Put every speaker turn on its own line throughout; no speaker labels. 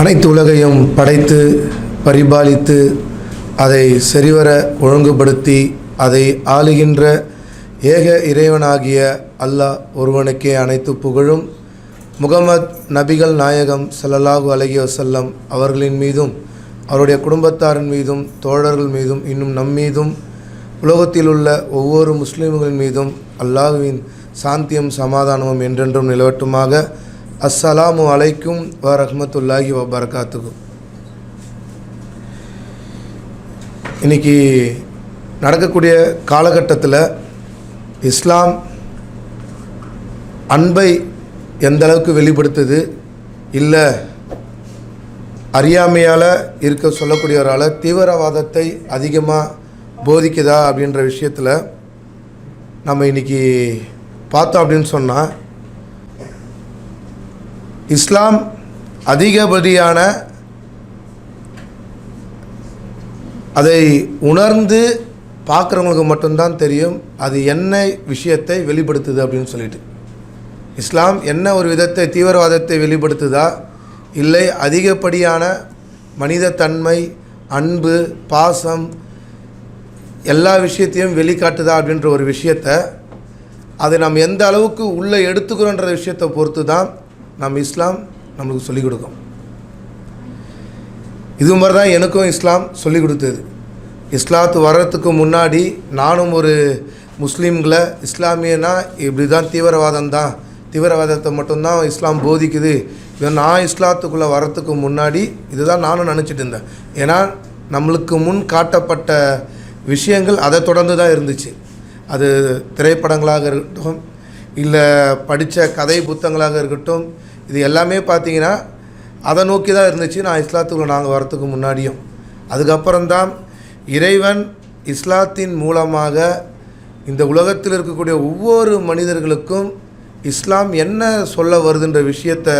அனைத்து உலகையும் படைத்து பரிபாலித்து அதை சரிவர ஒழுங்குபடுத்தி அதை ஆளுகின்ற ஏக இறைவனாகிய அல்லாஹ் ஒருவனுக்கே அனைத்து புகழும். முகமத் நபிகள் நாயகம் சல்லல்லாஹு அலைஹி வசல்லம் அவர்களின் மீதும் அவருடைய குடும்பத்தாரின் மீதும் தோழர்கள் மீதும் இன்னும் நம் மீதும் உலகத்தில் உள்ள ஒவ்வொரு முஸ்லீம்களின் மீதும் அல்லாஹுவின் சாந்தியும் சமாதானமும் என்றென்றும் நிலவட்டுமாக. அஸ்ஸலாமு அலைக்கும் வ ரஹமத்துல்லாஹி வ பரகாத்துக்கும் இன்னைக்கு நடக்கக்கூடிய காலகட்டத்தில் இஸ்லாம் அன்பை எந்த அளவுக்கு வெளிப்படுத்துது? இல்லை அறியாமையால் இருக்க சொல்லக்கூடியவரால் தீவிரவாதத்தை அதிகமாக போதிக்குதா அப்படின்ற விஷயத்தில் நம்ம இன்னைக்கு பார்த்தோம் அப்படின்னு சொன்னால் இஸ்லாம் அதிகப்படியான அதை உணர்ந்து பார்க்குறவங்களுக்கு மட்டும்தான் தெரியும் அது என்ன விஷயத்தை வெளிப்படுத்துது அப்படின்னு சொல்லிட்டு. இஸ்லாம் என்ன ஒரு விதத்தை தீவிரவாதத்தை வெளிப்படுத்துதா? இல்லை அதிகப்படியான மனித தன்மை அன்பு பாசம் எல்லா விஷயத்தையும் வெளிக்காட்டுதா அப்படின்ற ஒரு விஷயத்தை அதை நம்ம எந்த அளவுக்கு உள்ளே எடுத்துக்கிறோன்ற விஷயத்தை பொறுத்து தான் நம் இஸ்லாம் நம்மளுக்கு சொல்லிக் கொடுக்கும். இது மாதிரி தான் எனக்கும் இஸ்லாம் சொல்லிக் கொடுத்தது. இஸ்லாத்து வர்றதுக்கு முன்னாடி நானும் ஒரு முஸ்லீம்களை இஸ்லாமியனா இப்படி தான் தீவிரவாதம் தான். தீவிரவாதத்தை மட்டும்தான் இஸ்லாம் போதிக்குது. இது நான் இஸ்லாத்துக்குள்ளே வர்றதுக்கு முன்னாடி இதுதான் நானும் நினச்சிட்டு இருந்தேன். ஏன்னா நம்மளுக்கு முன் காட்டப்பட்ட விஷயங்கள் அதை தொடர்ந்து தான் இருந்துச்சு. அது திரைப்படங்களாக இருக்கட்டும் இல்லை படித்த கதை புத்தகங்களாக இருக்கட்டும் இது எல்லாமே பார்த்தீங்கன்னா அதை நோக்கி தான் இருந்துச்சு நான் இஸ்லாத்துக்குள்ளே நாங்கள் வரத்துக்கு முன்னாடியும். அதுக்கப்புறம்தான் இறைவன் இஸ்லாத்தின் மூலமாக இந்த உலகத்தில் இருக்கக்கூடிய ஒவ்வொரு மனிதர்களுக்கும் இஸ்லாம் என்ன சொல்ல வருதுன்ற விஷயத்தை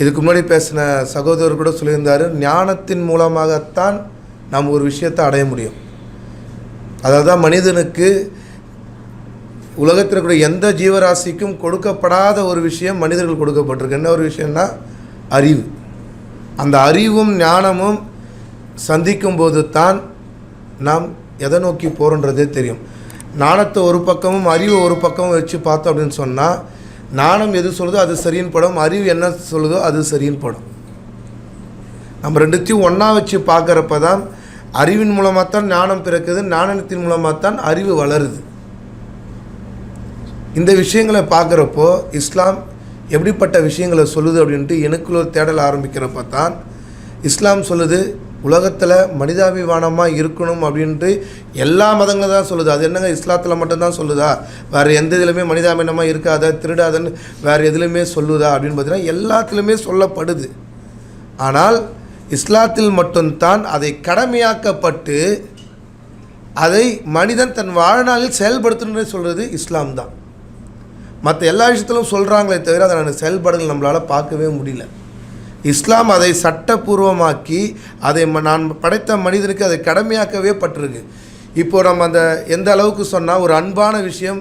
இதுக்கு முன்னாடி பேசின சகோதரர் கூட சொல்லியிருந்தார். ஞானத்தின் மூலமாகத்தான் நாம் ஒரு விஷயத்தை அடைய முடியும். அதாவது தான் மனிதனுக்கு உலகத்தில் இருக்கக்கூடிய எந்த ஜீவராசிக்கும் கொடுக்கப்படாத ஒரு விஷயம் மனிதர்கள் கொடுக்கப்பட்டிருக்கு. என்ன ஒரு விஷயம்னா அறிவு. அந்த அறிவும் ஞானமும் சந்திக்கும் போது தான் நாம் எதை நோக்கி போகிறோன்றதே தெரியும். நாணத்தை ஒரு பக்கமும் அறிவை ஒரு பக்கமும் வச்சு பார்த்தோம் அப்படின்னு சொன்னால் நாணம் எது சொல்லுதோ அது சரியின் படும் அறிவு என்ன சொல்லுதோ அது சரியின் படும். நம்ம ரெண்டுத்தையும் ஒன்றா வச்சு பார்க்குறப்ப தான் அறிவின் மூலமாக தான் ஞானம் பிறக்குது ஞானத்தின் மூலமாக தான் அறிவு வளருது. இந்த விஷயங்களை பார்க்குறப்போ இஸ்லாம் எப்படிப்பட்ட விஷயங்களை சொல்லுது அப்படின்ட்டு எனக்குள்ள ஒரு தேடல் ஆரம்பிக்கிறப்ப தான் இஸ்லாம் சொல்லுது உலகத்தில் மனிதாபிமானமாக இருக்கணும் அப்படின்ட்டு எல்லா மதங்களும் தான் சொல்லுது. அது என்னங்க? இஸ்லாத்தில் மட்டும்தான் சொல்லுதா? வேறு எந்த இதுலையுமே மனிதாபிமானமாக இருக்காத? திருடாதன்னு வேறு எதுலையுமே சொல்லுதா? அப்படின்னு பார்த்தீங்கன்னா எல்லாத்துலேயுமே சொல்லப்படுது. ஆனால் இஸ்லாத்தில் மட்டும்தான் அதை கடமையாக்கப்பட்டு அதை மனிதன் தன் வாழ்நாளில் செயல்படுத்தணும்னு சொல்கிறது இஸ்லாம் தான். மற்ற எல்லா விஷயத்திலும் சொல்கிறாங்களே தவிர அதை நான் செயல்பாடுகள் நம்மளால் பார்க்கவே முடியல. இஸ்லாம் அதை சட்டப்பூர்வமாக்கி அதை ம- நான் படைத்த மனிதனுக்கு அதை கடமையாக்கவே பட்டிருக்கு. இப்போது நம்ம அந்த எந்த அளவுக்கு சொன்னால் ஒரு அன்பான விஷயம்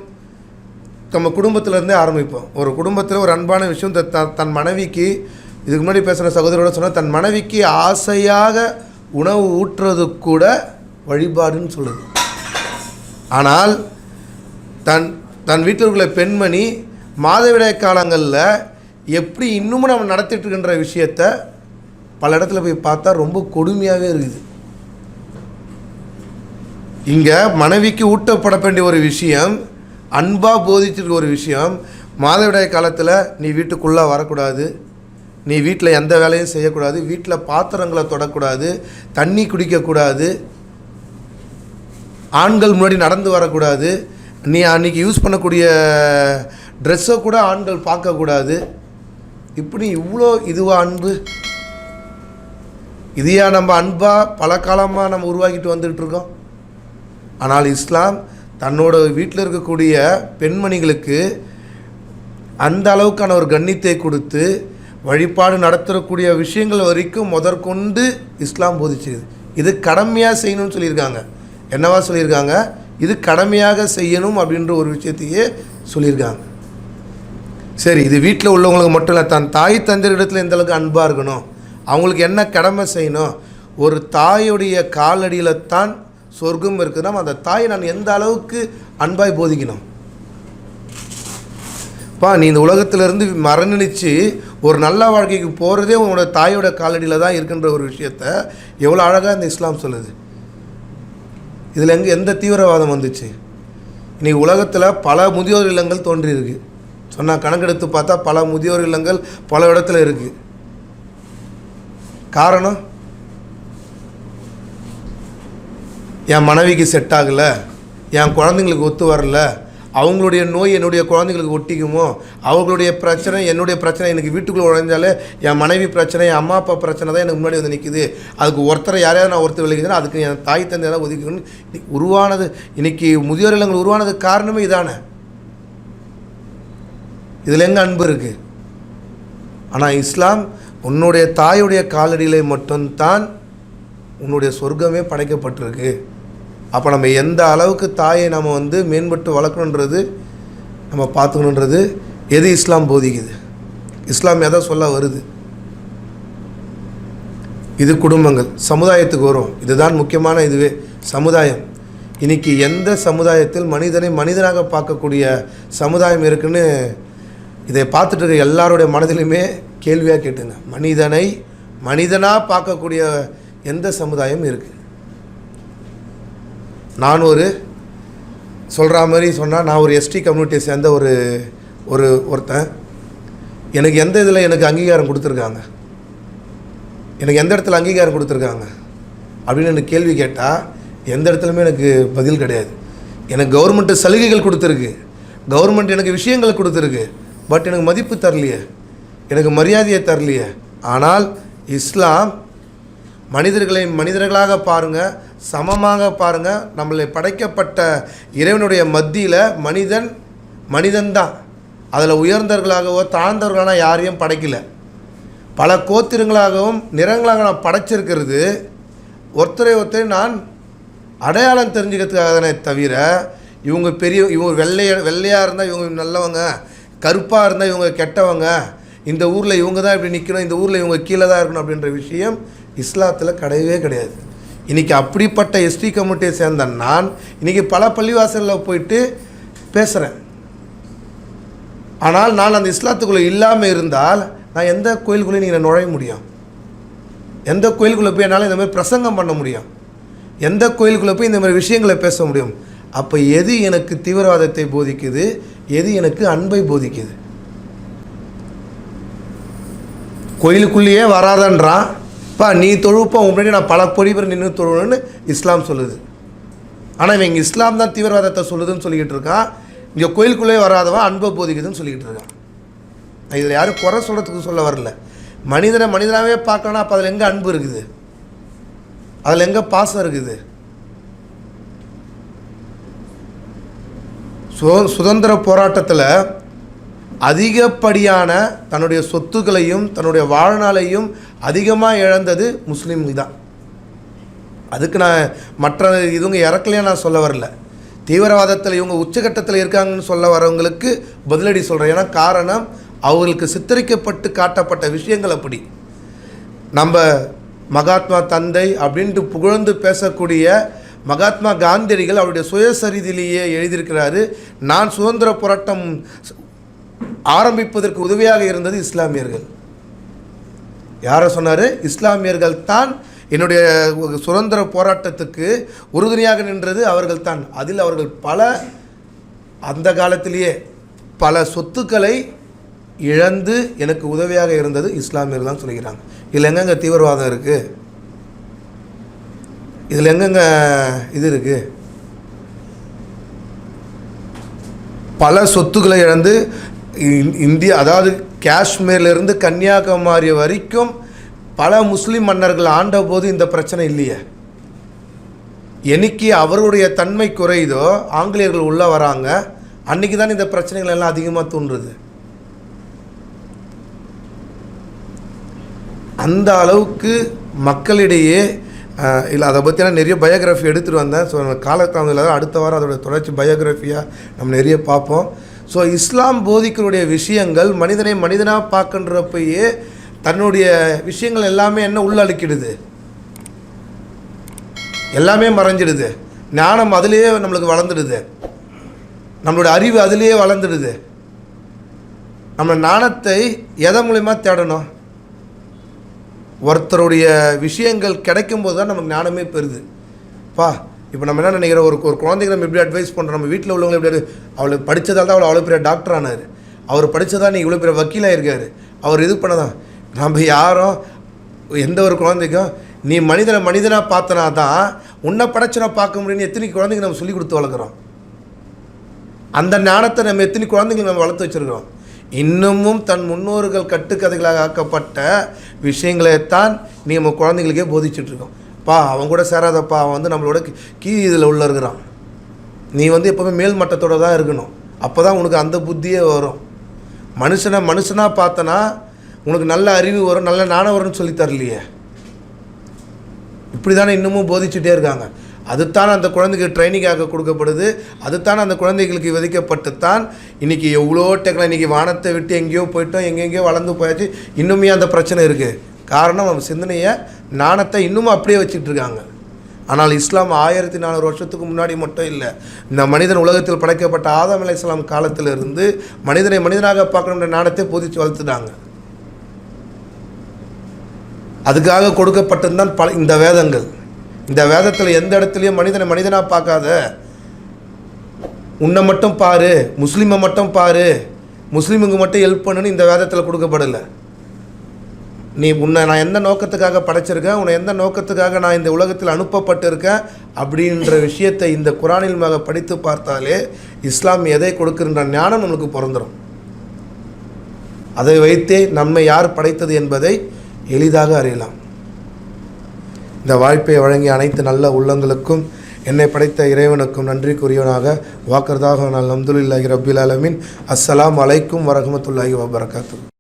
நம்ம குடும்பத்திலேருந்தே ஆரம்பிப்போம். ஒரு குடும்பத்தில் ஒரு அன்பான விஷயம் த- த- தன் மனைவிக்கு இதுக்கு முன்னாடி பேசுகிற சகோதரோட சொன்னால் தன் மனைவிக்கு ஆசையாக உணவு ஊற்றுறது கூட வழிபாடுன்னு சொல்லுது ஆனால் தன் தன் வீட்டில் உள்ள பெண்மணி மாதவிடாய் காலங்களில் எப்படி இன்னமும் நம்ம நடத்திட்டு இருக்கின்ற விஷயத்த பல இடத்துல போய் பார்த்தா ரொம்ப கொடுமையாகவே இருக்குது. இங்கே மனைவிக்கு ஊட்டப்பட வேண்டிய ஒரு விஷயம் அன்பாக போதிச்சிருக்க ஒரு விஷயம் மாதவிடாய் காலத்தில் நீ வீட்டுக்குள்ளே வரக்கூடாது நீ வீட்டில் எந்த வேலையும் செய்யக்கூடாது வீட்டில் பாத்திரங்களை தொடக்கூடாது தண்ணி குடிக்கக்கூடாது ஆண்கள் முன்னாடி நடந்து வரக்கூடாது நீ அன்றைக்கி யூஸ் பண்ணக்கூடிய ட்ரெஸ்ஸை கூட ஆண்கள் பார்க்கக்கூடாது இப்படி இவ்வளோ இதுவாக அன்பு? இதையா நம்ம அன்பாக பல காலமாக நம்ம உருவாக்கிட்டு வந்துக்கிட்டு இருக்கோம் ஆனால் இஸ்லாம் தன்னோட வீட்டில் இருக்கக்கூடிய பெண்மணிகளுக்கு அந்த அளவுக்கான ஒரு கண்ணியத்தை கொடுத்து வழிபாடு நடத்தக்கூடிய விஷயங்கள் வரைக்கும் முதற்கொண்டு இஸ்லாம் போதிச்சிருது இது கடமையாக செய்யணும்னு சொல்லியிருக்காங்க. என்னவா சொல்லியிருக்காங்க? இது கடமையாக செய்யணும் அப்படின்ற ஒரு விஷயத்தையே சொல்லியிருக்காங்க. சரி இது வீட்டில் உள்ளவங்களுக்கு மட்டும் இல்லை தன் தாய் தந்தையரிடத்தில் எந்த அளவுக்கு அன்பாக இருக்கணும் அவங்களுக்கு என்ன கடமை செய்யணும் ஒரு தாயுடைய காலடியில் தான் சொர்க்கம் இருக்குதுன்னா அந்த தாயை நான் எந்த அளவுக்கு அன்பாய் போதிக்கணும்? பா நீ இந்த உலகத்திலேருந்து மரணிச்சு ஒரு நல்ல வாழ்க்கைக்கு போகிறதே உன்னோட தாயோட காலடியில் தான் இருக்குன்ற ஒரு விஷயத்த எவ்வளோ அழகாக இந்த இஸ்லாம் சொல்லுது. இதில் எங்கே எந்த தீவிரவாதம் வந்துச்சு? இன்றைக்கி உலகத்தில் பல முதியோர் இல்லங்கள் தோன்றியிருக்கு. சொன்னால் கணக்கெடுத்து பார்த்தா பல முதியோர் இல்லங்கள் பல இடத்துல இருக்குது காரணம்? என் மனைவிக்கு செட் ஆகலை. என் குழந்தைங்களுக்கு ஒத்து வரல. அவங்களுடைய நோய் என்னுடைய குழந்தைங்களுக்கு ஒட்டிக்குமோ? அவங்களுடைய பிரச்சனை என்னுடைய பிரச்சனை எனக்கு வீட்டுக்குள்ளே உழைஞ்சாலே என் மனைவி பிரச்சனை என் அம்மா அப்பா பிரச்சனை தான் எனக்கு முன்னாடி வந்து நிற்குது அதுக்கு ஒருத்தரை யாரையாவது நான் ஒருத்தர் விளைக்குதுன்னா அதுக்கு என் தாய் தந்தை தான் ஒதுக்கணும்னு உருவானது. இன்றைக்கி முதியோர் இல்லங்கள் உருவானது காரணமே இதானே? இதில் எங்கே அன்பு இருக்குது ஆனால் இஸ்லாம் உன்னுடைய தாயுடைய காலடியிலே மட்டும்தான் உன்னுடைய சொர்க்கமே படைக்கப்பட்டிருக்கு. அப்போ நம்ம எந்த அளவுக்கு தாயை நம்ம வந்து மேம்பட்டு வளர்க்கணுன்றது நம்ம பார்த்துக்கணுன்றது எது இஸ்லாம் போதிக்குது? இஸ்லாம் எதை சொல்ல வருது? இது குடும்பங்கள் சமுதாயத்துக்கு வரும். இதுதான் முக்கியமான இதுவே சமுதாயம். இன்னைக்கு எந்த சமுதாயத்தில் மனிதனை மனிதனாக பார்க்கக்கூடிய சமுதாயம் இருக்குன்னு இதை பார்த்துட்டு இருக்க எல்லாருடைய மனதிலுமே கேள்வியாக கேட்டுங்க. மனிதனை மனிதனாக பார்க்கக்கூடிய எந்த சமுதாயம் இருக்குது நான் ஒரு சொல்கிற மாதிரி சொன்னால் நான் ஒரு எஸ்டி கம்யூனிட்டியை சேர்ந்த ஒரு ஒரு ஒருத்தன். எனக்கு எந்த இதில் எனக்கு அங்கீகாரம் கொடுத்துருக்காங்க? எனக்கு எந்த இடத்துல அங்கீகாரம் கொடுத்துருக்காங்க? அப்படின்னு எனக்கு கேள்வி கேட்டால் எந்த இடத்துலையுமே எனக்கு பதில் கிடையாது. எனக்கு கவர்மெண்ட்டு சலுகைகள் கொடுத்துருக்கு. கவர்மெண்ட் எனக்கு விஷயங்கள் கொடுத்துருக்கு. பட் எனக்கு மதிப்பு தரலையே. எனக்கு மரியாதையை தரலையே. ஆனால் இஸ்லாம் மனிதர்களை மனிதர்களாக பாருங்கள் சமமாக பாருங்கள் நம்மளை படைக்கப்பட்ட இறைவனுடைய மத்தியில் மனிதன் மனிதன்தான். அதில் உயர்ந்தவர்களாகவோ தாழ்ந்தவர்களான யாரையும் படைக்கல. பல கோத்திரங்களாகவும் நிறங்களாக நான் படைச்சிருக்கிறது. ஒருத்தரை ஒருத்தரை நான் அடையாளம் தெரிஞ்சுக்கிறதுக்காக தானே தவிர இவங்க பெரிய இவங்க வெள்ளைய வெள்ளையாக இருந்தால் இவங்க நல்லவங்க. கருப்பாக இருந்தால் இவங்க கெட்டவங்க. இந்த ஊரில் இவங்க தான் இப்படி நிற்கணும் இந்த ஊரில் இவங்க கீழே தான் இருக்கணும் அப்படின்ற விஷயம் இஸ்லாத்தில் கிடையவே கிடையாது. இன்றைக்கி அப்படிப்பட்ட எஸ்டி கம்யூனிட்டியை சேர்ந்த நான் இன்றைக்கி பல பள்ளிவாசலில் போயிட்டு பேசுகிறேன் ஆனால் நான் அந்த இஸ்லாத்துக்குள்ளே இல்லாமல் இருந்தால் நான் எந்த கோயிலுக்குள்ளேயும் நீங்கள் நுழைய முடியும். எந்த கோயிலுக்குள்ளே போய் என்னால் இந்த மாதிரி பிரசங்கம் பண்ண முடியும். எந்த கோயிலுக்குள்ளே போய் இந்த மாதிரி விஷயங்களை பேச முடியும். அப்போ எது எனக்கு தீவிரவாதத்தை போதிக்குது? எது எனக்கு அன்பை போதிக்குது? கோயிலுக்குள்ளேயே வராதன்றான் பா நீ தொழுப்பா உன் முன்னாடி நான் பல கோடி பேர் நின்று தொழுவேன்னு இஸ்லாம் சொல்லுது. ஆனால் இவன் இஸ்லாம் தான் தீவிரவாதத்தை சொல்லுதுன்னு சொல்லிக்கிட்டு இருக்கான் இங்கே கோயிலுக்குள்ளே வராதவன் அன்பை போதிக்குதுன்னு சொல்லிக்கிட்டு இருக்கான். இதில் யாரும் குறை சொல்கிறதுக்கு சொல்ல வரல. மனிதனை மனிதனாகவே பார்க்கணுன்னா அப்போ அதில் எங்கே அன்பு இருக்குது? அதில் எங்கே பாசம் இருக்குது? சு சுதந்திர போராட்டத்தில் அதிகப்படியான தன்னுடைய சொத்துக்களையும் தன்னுடைய வாழ்நாளையும் அதிகமாக இழந்தது முஸ்லீம்கள் தான். அதுக்கு நான் மற்ற இதுங்க இறக்கலையே நான் சொல்ல வரல. தீவிரவாதத்தில் இவங்க உச்சகட்டத்தில் இருக்காங்கன்னு சொல்ல வரவங்களுக்கு பதிலடி சொல்கிறேன் ஏன்னா காரணம் அவர்களுக்கு சித்தரிக்கப்பட்டு காட்டப்பட்ட விஷயங்கள் அப்படி. நம்ம மகாத்மா தந்தை அப்படின்ட்டு புகழ்ந்து பேசக்கூடிய மகாத்மா காந்தியடிகள் அவருடைய சுயசரிதிலேயே எழுதியிருக்கிறாரு நான் சுதந்திர போராட்டம் ஆரம்பிப்பதற்கு உதவியாக இருந்தது இஸ்லாமியர்கள். யாரை சொன்னார்? இஸ்லாமியர்கள் தான் என்னுடைய சுதந்திர போராட்டத்துக்கு உறுதுணையாக நின்றது அவர்கள் தான். அதில் அவர்கள் பல அந்த காலத்திலேயே பல சொத்துக்களை இழந்து எனக்கு உதவியாக இருந்தது இஸ்லாமியர்கள் தான் சொல்லிக்கிறாங்க. இதில் அங்கே தீவிரவாதம் இருக்குது இதில் எங்கெங்க இது இருக்குது பல சொத்துக்களை இழந்து இந்தியா அதாவது காஷ்மீர்லேருந்து கன்னியாகுமரி வரைக்கும் பல முஸ்லீம் மன்னர்கள் ஆண்ட போது இந்த பிரச்சனை இல்லையே. என்னைக்கு அவருடைய தன்மை குறையுதோ ஆங்கிலேயர்கள் உள்ளே வராங்க அன்றைக்கி தான் இந்த பிரச்சனைகள் எல்லாம் அதிகமாக தோன்றுது. அந்த அளவுக்கு மக்களிடையே இல்லை அதை பற்றி நான் நிறைய பயோகிராஃபி எடுத்துகிட்டு வந்தேன். ஸோ காலத்தாமதில் அடுத்த வாரம் அதோட தொடர்ச்சி பயோகிராஃபியாக நம்ம நிறைய பார்ப்போம். ஸோ இஸ்லாம் போதிக்கக்கூடிய விஷயங்கள் மனிதனை மனிதனாக பார்க்குன்றப்பயே தன்னுடைய விஷயங்கள் எல்லாமே என்ன உள்ளடக்கிடுது? எல்லாமே மறைஞ்சிடுது. ஞானம் அதுலேயே நம்மளுக்கு வளர்ந்துடுது. நம்மளோட அறிவு அதுலேயே வளர்ந்துடுது. நம்ம ஞானத்தை எதை மூலிமா தேடணும்? ஒருத்தருடைய விஷயங்கள் கிடைக்கும்போது தான் நமக்கு ஞானமே பெறுது. பா இப்போ நம்ம என்ன நினைக்கிறோம்? ஒரு ஒரு குழந்தைங்க நம்ம எப்படி அட்வைஸ் பண்ணுறோம் நம்ம வீட்டில் உள்ளவங்க எப்படி அவளுக்கு படித்ததால் தான் அவள் அவ்வளோ பெரிய டாக்டர் ஆனார். அவர் படித்ததா நீ இவ்வளோ பெரிய வக்கீலாக இருக்கார். அவர் இது பண்ணதான். நம்ம யாரும் எந்த ஒரு குழந்தைக்கும் நீ மனிதனை மனிதனாக பார்த்தனா தான் உன்னை படைச்சனை பார்க்க முடியும்னு எத்தனை குழந்தைங்க நம்ம சொல்லி கொடுத்து வளர்க்குறோம். அந்த ஞானத்தை நம்ம எத்தனை குழந்தைங்களை நம்ம வளர்த்து வச்சுருக்கோம் இன்னமும் தன் முன்னோர்கள் கட்டுக்கதைகளாக ஆக்கப்பட்ட விஷயங்களைத்தான் நீ நம்ம குழந்தைங்களுக்கே போதிச்சுட்ருக்கோம். பா அவன் கூட சேராதப்பா அவன் வந்து நம்மளோட கீ- கீழ் இதில் உள்ள இருக்கிறான். நீ வந்து எப்போவுமே மேல் மட்டத்தோட தான் இருக்கணும். அப்போ தான் உனக்கு அந்த புத்தியே வரும். மனுஷனை மனுஷனாக பார்த்தனா உனக்கு நல்ல அறிவு வரும் நல்ல ஞானம் வரும்னு சொல்லி தரலையே. இப்படி தானே இன்னமும் போதிச்சுட்டே இருக்காங்க. அதுத்தான் அந்த குழந்தைக்கு ட்ரைனிங்காக கொடுக்கப்படுது. அதுத்தான் அந்த குழந்தைகளுக்கு விதிக்கப்பட்டுத்தான். இன்றைக்கி எவ்வளோ டெக்னா இன்றைக்கி வானத்தை விட்டு எங்கேயோ போயிட்டோம் எங்கெங்கேயோ வளர்ந்து போயாச்சு. இன்னுமே அந்த பிரச்சனை இருக்குது காரணம் நம்ம சிந்தனையை நாணத்தை இன்னும் அப்படியே வச்சுட்டு இருக்காங்க. ஆனால் இஸ்லாம் ஆயிரத்தி நானூறு வருஷத்துக்கு முன்னாடி மட்டும் இல்லை இந்த மனிதன் உலகத்தில் படைக்கப்பட்ட ஆதம் அலை இஸ்லாம் காலத்திலிருந்து மனிதனை மனிதனாக பார்க்கணுன்ற நாணத்தை போதிச்சு வளர்த்துட்டாங்க. அதுக்காக கொடுக்கப்பட்டதுதான் பல இந்த வேதங்கள். இந்த வேதத்தில் எந்த இடத்துலையும் மனிதனை மனிதனாக பார்க்காத. உன்னை மட்டும் பாரு முஸ்லீமை மட்டும் பாரு முஸ்லீமுக்கு மட்டும் ஹெல்ப் பண்ணுன்னு இந்த வேதத்தில் கொடுக்கப்படலை. நீ உன்னை நான் எந்த நோக்கத்துக்காக படைச்சிருக்கேன் உன்னை எந்த நோக்கத்துக்காக நான் இந்த உலகத்தில் அனுப்பப்பட்டிருக்கேன் அப்படின்ற விஷயத்தை இந்த குரானில் மக படித்து பார்த்தாலே இஸ்லாம் எதை கொடுக்கின்ற ஞானம் நம்மளுக்கு பிறந்துடும் அதை வைத்தே நம்மை யார் படைத்தது என்பதை எளிதாக அறியலாம். இந்த வாய்ப்பை வழங்கிய அனைத்து நல்ல உள்ளங்களுக்கும் என்னை படைத்த இறைவனுக்கும் நன்றிக்குரியவனாக வாக்கறதாக நான் அல்ஹம்துலில்லாஹி ரபில் அலமின் அஸ்ஸலாம் அலைக்கும் வரகமத்துல்லாஹி வபரகாத்து